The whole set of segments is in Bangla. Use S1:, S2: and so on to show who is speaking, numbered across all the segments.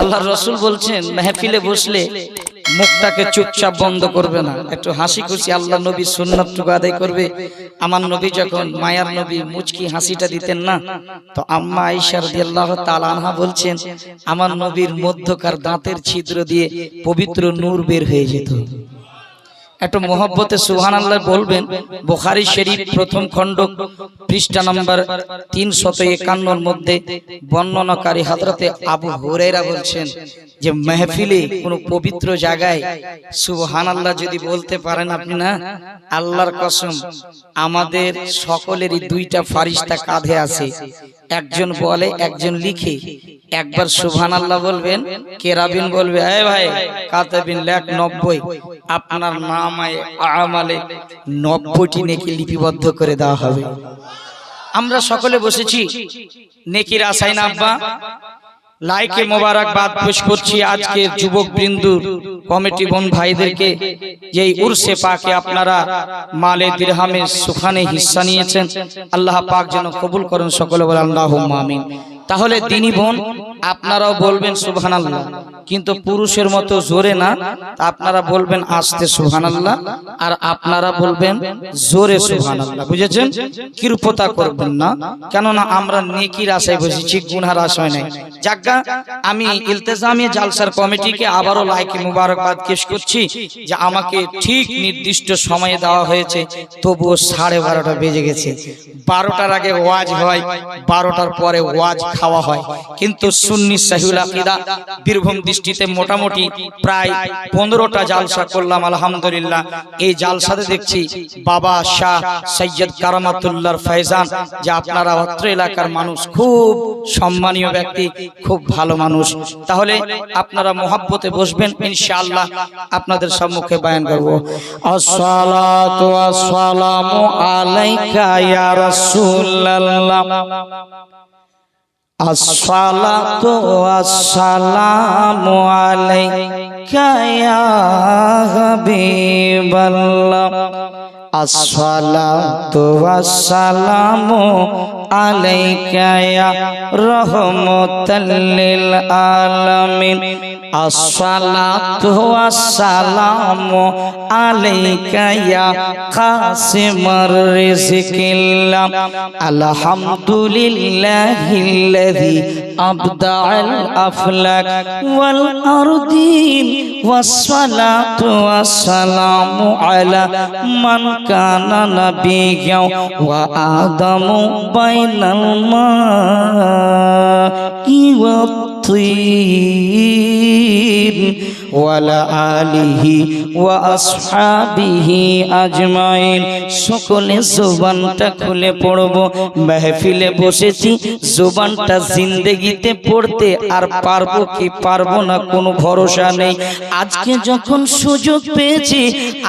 S1: আল্লাহ রসুল বলছেন, মেহফিলে বসলে মুখটাকে চুপচাপ বন্ধ করবে না। একটু হাসি খুশি আল্লাহ নবী সুন্নতটুকু আদায় করবে। আমার নবী যখন মায়ার নবী মুচকি হাসিটা দিতেন না, তো আম্মা আইসা রাদিয়াল্লাহু তাআলা আনহা বলছেন, আমার নবীর মধ্যকার দাঁতের ছিদ্র দিয়ে পবিত্র নূর বের হয়ে যেত। একটু মোহব্বতে সুহান আল্লাহ বলবেন বোখারি শরীফ প্রথম খণ্ড পৃষ্ঠা নাম্বার তিনশত একান্নর মধ্যে বর্ণনাকারী হাজরতে আবু হুরাইরা বলছেন যে মেহফিলে কোনো পবিত্র জায়গায় সুবহান আল্লাহ যদি বলতে পারেন আপনি না আল্লাহর কসম আমাদের সকলেরই দুইটা ফারিস্তা কাঁধে আছে। একজন বলে একজন লিখে। একবার সুভান আল্লাহ বলবেন কেরাবিন বলবে এ ভাই কাতাবিন লেখ নব্বই। আপনার নামায় আমালে নব্বইটি নেকি লিপিবদ্ধ করে দেওয়া হবে। আমরা সকলে বসেছি। নেকির আসাইন না আব্বা লাইকে মোবারকবাদ পেশ করছি আজকে যুবক বৃন্দুর কমিটি বোন ভাইদেরকে যেই উর্সে পাকে আপনারা মালে দিরহামে সুখানে হিস্সা নিয়েছেন। আল্লাহ পাক যেন কবুল করেন সকলে বলে আল্লাহ আমিন। তাহলে তিনি বোন আপনারাও বলবেন সুবহানাল্লাহ। কিন্তু পুরুষের মতো জোরে না আপনারা বলবেন আস্তে সুবহানাল্লাহ, আর আপনারা বলবেন জোরে সুবহানাল্লাহ। বুঝেছেন? কৃপতা করবেন না। কেননা আমরা নেকির আশায় বসেছি গুনহার আশায় নাই। যাজ্ঞা আমি ইলতেজামি জালসার কমিটিকে আবারও লাইকে মুবারকবাদ পেশ করছি যে আমাকে ঠিক নির্দিষ্ট সময়ে দেওয়া হয়েছে, তবুও সাড়ে বারোটা বেজে গেছে। বারোটার আগে ওয়াজ হয়, বারোটার পরে ওয়াজ খাওয়া হয়। কিন্তু সুন্নি সাহিউল আকিদা, বীরভূম দৃষ্টিতে মোটামুটি প্রায় পনেরোটা জালসা করলাম, আলহামদুলিল্লাহ। এই জালসাতে দেখছি বাবা শাহ সৈয়দ কারামাতুল্লাহর ফয়জান, যে আপনারা অত্র এলাকার মানুষ, খুব সম্মানীয় ব্যক্তি, খুব ভালো মানুষ। তাহলে আপনারা মোহাব্বতে বসবেন, ইনশাআল্লাহ আপনাদের সম্মুখে বয়ান করব। ওয়াসসালামু আলাইকা ইয়া রাসূলুল্লাহ। আসসালাতু ওয়াসসালামু আলাইকা ইয়া হাবিবাল্লাহ। আসসালাতু ওয়াসসালামু আলাইকা ইয়া রাহমাতাল আলামিন। আসসালাতু ওয়াসসালামু আলাইকা ইয়া কাসিমার রিজকিল্লাহ। আলহামদুলিল্লাহিল্লাযী আবদাআল আফলাক ওয়াল আরদিন। ওয়াসসালাতু ওয়াসসালামু আলা মান কানা নাবিয়্যা ওয়া আদামু বাইনাল plead ওয়ালা আলিহি ওয়া আসহাবিহি আজমাইন। সকলে জোবানটা খুলে পড়ব। মেহফিলে বসেছি, জোবানটা জিন্দেগিতে পড়তে আর পারব কি পারব না কোনো ভরসা নেই। আজকে যখন সুযোগ পেয়েছি,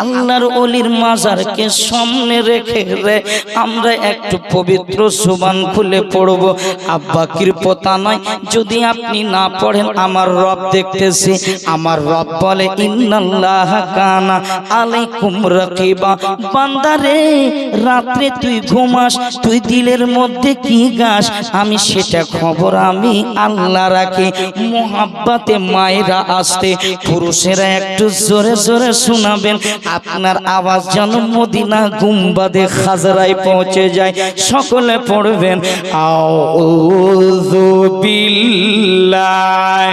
S1: আল্লাহর অলির মাজারকে সামনে রেখে রে, আমরা একটু পবিত্র সুবান খুলে পড়ব। আব্বা কৃপতা নয় যদি আপনি না পড়েন, আমার রব দেখতেছি, আমার রব বলে কানা আলাইকুম রাকিবা। বান্দারে, রাত্রে তুই ঘুমাস, তুই দিলের মধ্যে কি গাস? আমি সেটা খবর আমি আল্লাহ রাখি। মোহাব্বাতে মায়েরা আসতে, পুরুষেরা একটু জোরে জোরে শোনাবেন। আপনার আওয়াজ যেন মদিনা গুম্বাদে খাজরায় পৌঁছে যায়। সকলে পড়বেন, আউযু বিল্লাহি।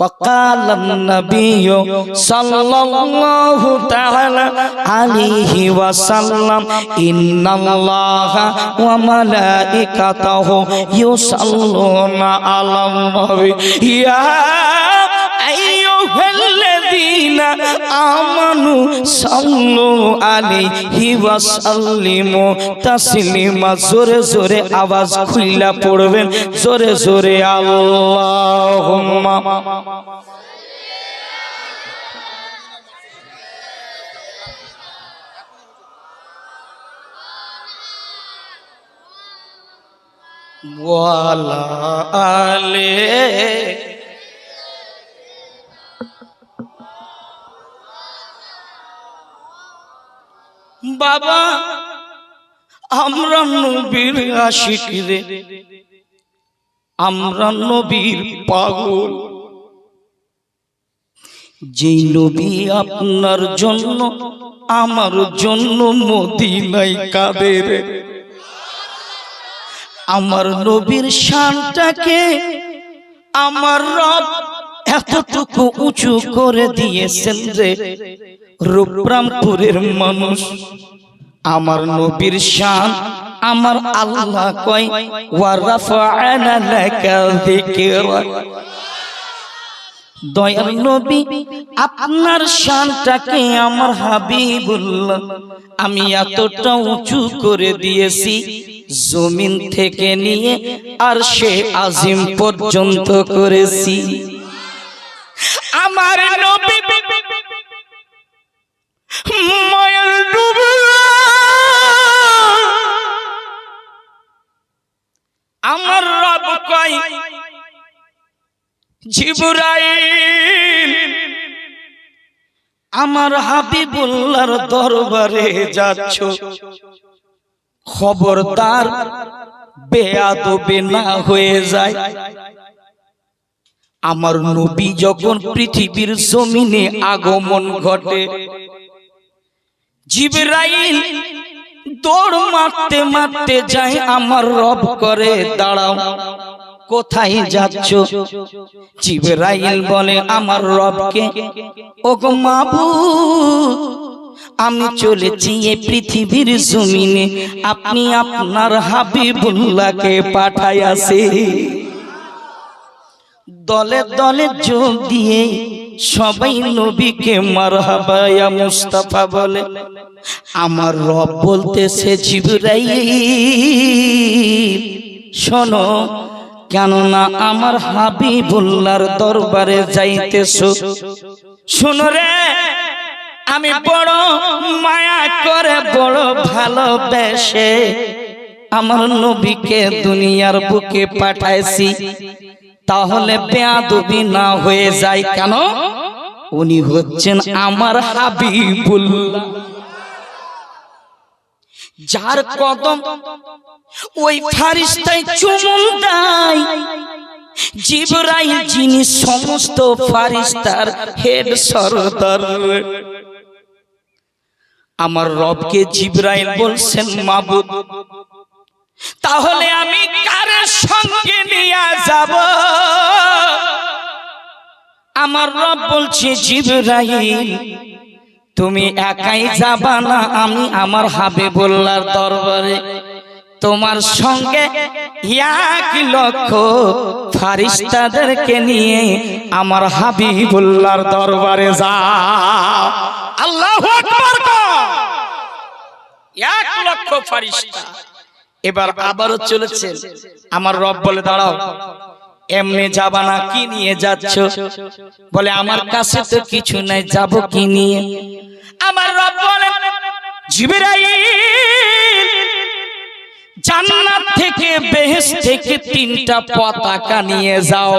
S1: وقال النبي صلى الله تعالى عليه وسلم إن الله وملائكته يصلون على النبي يا أيها আইয়ুহাল্লাযীনা আমানু সাল্লু আলাইহি তাসলিমা জোরে জোরে আওয়াজ খুইলা পড়বেন। জোরে জোরে আল্লাহুম্মা। ওয়ালা আলে বাবা, আমরা নবীর আশিক রে। আমরা নবীর পাগল। যেই নবী আপনার জন্য, আমার জন্য মদিনায় কাদের আমার নবীর শানটাকে আমার রব এতটুকু উঁচু করে দিয়েছেন রে রূপরামপুরের মানুষ, আমার নবীর শান, আমার আল্লাহ দয়ার নবী, আপনার শানটাকে আমার হাবিবুল্লাহ, আমি এতটা উঁচু করে দিয়েছি, জমিন থেকে নিয়ে আর সে আজিম পর্যন্ত করেছি। আমার আমার রব কয় জিবরাইল আমার হাবিবুল্লাহর দরবারে যাচ্ছ। খবরদার বেয়াদবে না হয়ে যায়। আমার নবী যখন পৃথিবীর জমিনে আগমন ঘটে, জিবরাইল দৌড় মারতে মারতে যায়, আমার রব করে দাঁড়াও, কোথায় যাচ্ছ? জিবরাইল বলে, আমার রবকে, ওগো মাবুদ, আমি চলেছি এই পৃথিবীর জমিনে, আপনি আপনার হাবিবুল্লাহকে পাঠাইয়াছে দলে দলে যোগ দিয়ে সবাই নবীকে মারহাবায়া মুস্তাফা বলে। আমার রব বলতেছে, জিবরাইল, শোনো, কেননা আমার হাবিবুল্লাহর দরবারে যাইতেছো। শোনো রে, আমি বড় মায়া করে, বড় ভালোবেসে আমার নবীকে দুনিয়ার বুকে পাঠাইছি। তাহলে বেয়াদবি না হয়ে যায় কেন? উনি হচ্ছেন আমার হাবিবুল্লাহ। যার কদম ওই ফারিস্তায় চুমুন দেয়। জিবরাইল যিনি সমস্ত ফারিস্তার হেড সরদার। আমার রবকে জিবরাইল বলছেন, মাবুদ তাহলে আমি কার সঙ্গে নিয়ে যাব? আমার রব বলছে, জিবরাইল, তুমি একাই যাবা না? আমি আমার হাবিবুল্লাহর দরবারে তোমার সঙ্গে এক লক্ষ ফারিস্তাদেরকে নিয়ে আমার হাবিবুল্লাহর দরবারে যা আল্লাহ। এক লক্ষ ফারিস্তা এবার আবারও চলেছে। আমার রব বলে দাঁড়াও এমনি যাবা না কি নিয়ে যাচ্ছ? বলে আমার কাছে তো কিছু নাই যাব কি নিয়ে? আমার রব বলে জিবরাইল জান্নাত থেকে বেহেশত থেকে তিনটা পতাকা নিয়ে যাও?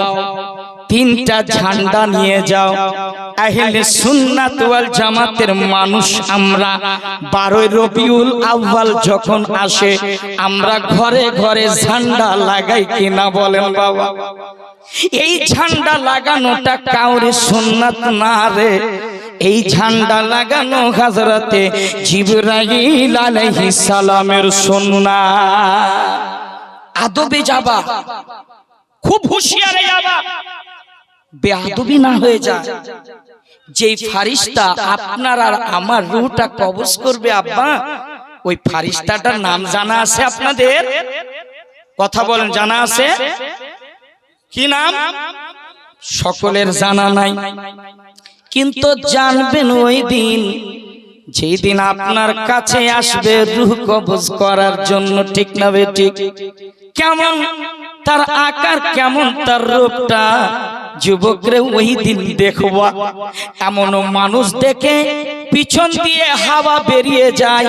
S1: তিনটা ঝান্ডা নিয়ে যাও। আহলে সুন্নাত ওয়াল জামাতের মানুষ আমরা। বারোই রবিউল আউয়াল যখন আসে, আমরা ঘরে ঘরে ঝান্ডা লাগাই কিনা বলেন বাবা। এই ঝান্ডা লাগানোটা কাউরে সুন্নাত না রে। এই ঝান্ডা লাগানো হাজরাতে জিবরাইল আলাইহিস সালামের আদবে যাবা। খুব হুঁশিয়ারে যাবা। বেয়াদবি না হয়ে যায়। যেই ফারিস্তা আপনার আর আমার রুহটা কবজ করবে, আব্বা, ওই ফারিস্তাটার নাম জানা আছে আপনাদের? কথা বলেন, জানা আছে? কি নাম? সকলের জানা নাই। কিন্তু জানবেন ওই দিন, যেই দিন আপনার কাছে আসবে রুহ কবজ করার জন্য, ঠিক না ঠিক? কেমন? তার আকার কেমন? তার রূপটা যুবকরে ওই দিন দেখবা। এমন মানুষ দেখে পিছন দিয়ে হাওয়া বেরিয়ে যায়।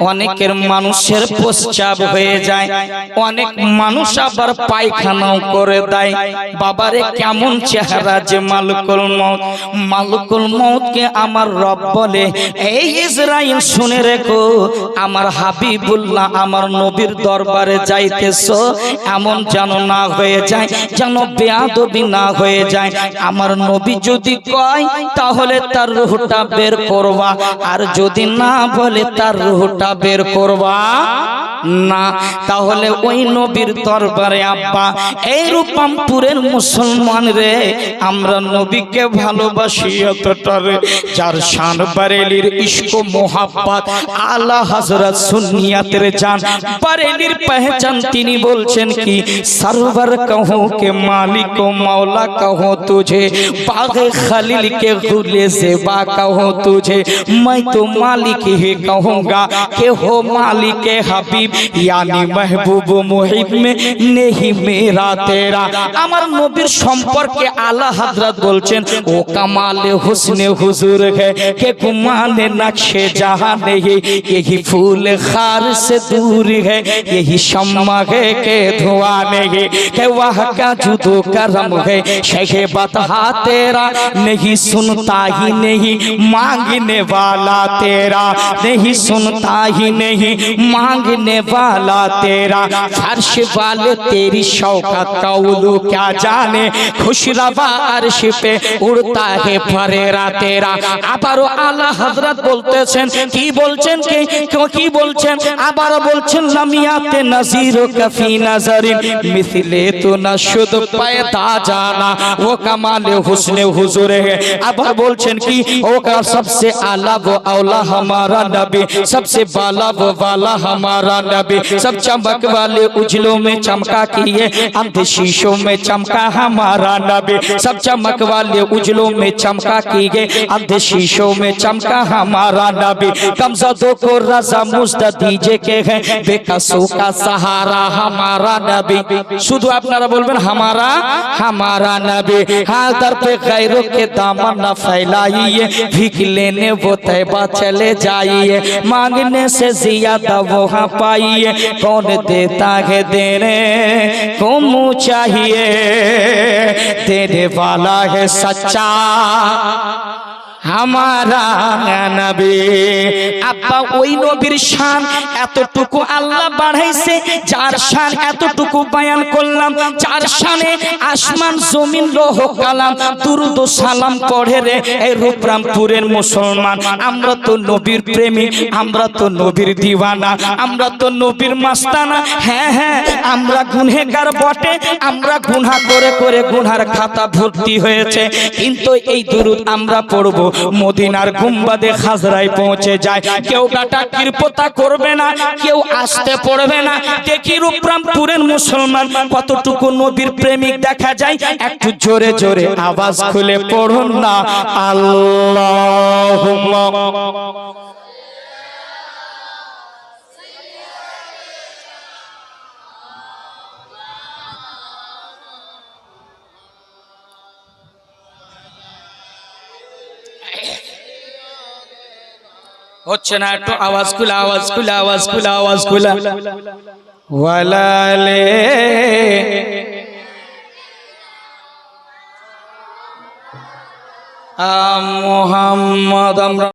S1: অনেকের মানুষের প্রস্রাব হয়ে যায়। অনেক মানুষ আবার পায়খানাও করে দেয়। বাবারে, কেমন চেহারা যে মালুকুল মৌত মালুকুল মৌতকে আমার রব বলে, এই ইসরাইল শুনে রেখো, আমার হাবিবুল্লাহ আমার নবীর দরবারে যাইতেছ এমন যেন না হয়ে যায়, যেন বেয়াদবি না হয়ে যায়। আমার নবী যদি কয়, তাহলে তার রুহটা বের করবা। আর যদি না বলে, তার রুহটা বের করবা না। তাহলে ওই নবীর দরবারে, আব্বা, এই রূপামপুরের মুসলমান রে, আমরা নবীকে ভালোবাসি এতটা রে। যার শান বারেলির ইশক মোহাব্বত, আলা হযরত সুন্নিয়াতের জান। বারেলির পহচান তিনি বলছেন কি সার্ভার কহো কে মালিক ও মাওলা কহো তুঝে, বাগে খালিল কে গুলে সেবা কহো তুঝে मैं तो मालिक ही कहूँगा के हो मालिक हबीब यानी महबूब মুহিব মে নেহি মেরা তেরা। আমার নবীর সম্পর্কে আলা হাজরাত বলছেন, ও কামাল হুসনে হুজুর হে, কে কুমালে নকশে জাহানে হে ইহি ফুল খার সে দূর হে ইহি शम्मा হে के धुआं नहीं के वह का जुदो करम है शेख बता तेरा नहीं सुनता ही नहीं मांगने वाला तेरा नहीं सुनता ही नहीं मांगने वाला तेरा फर्श वाले तेरी शौकत का उलू क्या जाने खुश रवा अर्श पे उड़ता है फरेरा तेरा আবারও আল্লাহ হযরত বলতেছেন কি বলছেন কি কি বলছেন আবারও বলছেন লামিয়াতে নজির কফি নজরিন মিথলে তো না শুদ पैदा जाना वो कमाल हुस्न हुजूर है আবার বলছেন কি ও का सबसे आला वो औला हमारा नबी सबसे बाला वो वाला हमारा नबी सब चमक वाले उजलों में चमका किए अंधे शीशों में चमका हमारा नबी सब चमक वाले उजलों में चमका किए अंधे शीशों में चमका हमारा नबी कमजदों को रजा मुस्त दीजे के है बेकसों का सहारा हमारा नबी শুধু আপনারা বলবেন हमारा हमारा नबी हादर पे गैरों के दामन न फैलाइए भीख लेने वो तैबा चले जाइए मांगने से ज्यादा वहाँ पाइए कौन देता है देने को मुँह चाहिए देने वाला है सच्चा রূপরামপুরের মুসলমান। আমরা তো নবীর প্রেমী, আমরা তো নবীর দিওয়ানা, আমরা তো নবীর মাস্তানা হ্যাঁ হ্যাঁ আমরা গুনহেগার বটে, আমরা গুনহা করে করে গুনহার খাতা ভর্তি হয়েছে। কিন্তু এই দুরুদ আমরা পড়ব মদিনার গুম্বাদে খাজরায় পৌঁছে যায়। কেউ কাটা কৃপতা করবে না, কেউ আসতে পড়বে না। দেখি রূপরামপুরের মুসলমান কতটুকু নবীর প্রেমিক দেখা যায়। একটু জোরে জোরে আওয়াজ খুলে পড়ুন না। আল্লাহ হচ্ছে না একটু আওয়াজ খুলে আওয়াজ খুলে আওয়াজ খুলে আওয়াজ খুলে। ওয়ালালে। মোহাম্মদ আমরা